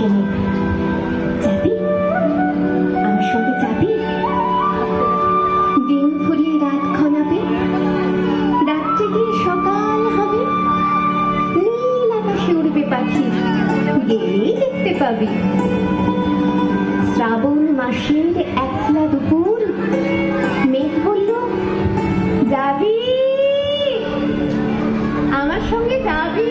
আসেনি চাঁদি আমার সঙ্গে চাঁদি দিন ফুরিয়ে রাত খনাবে। রাত্রে গিয়ে সকাল হবে। নীল আকাশে উড়বে পাখি। গেলেই দেখতে পাবি। শ্রাবণ মাসের একলা দুপুর। মেঘ বলল, যাবি? আমার সঙ্গে যাবি?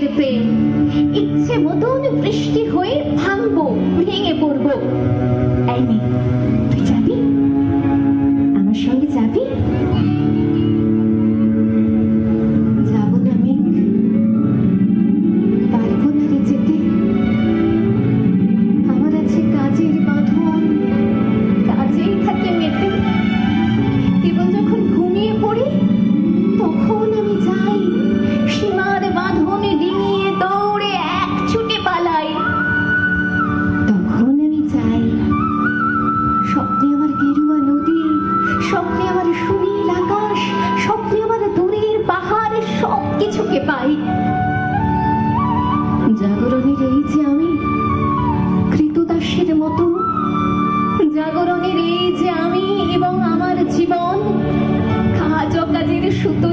নিজের প্রেম। ইচ্ছে মতন বৃষ্টি হয়ে ভাঙবো ভেঙে পড়ব। তাই সুতো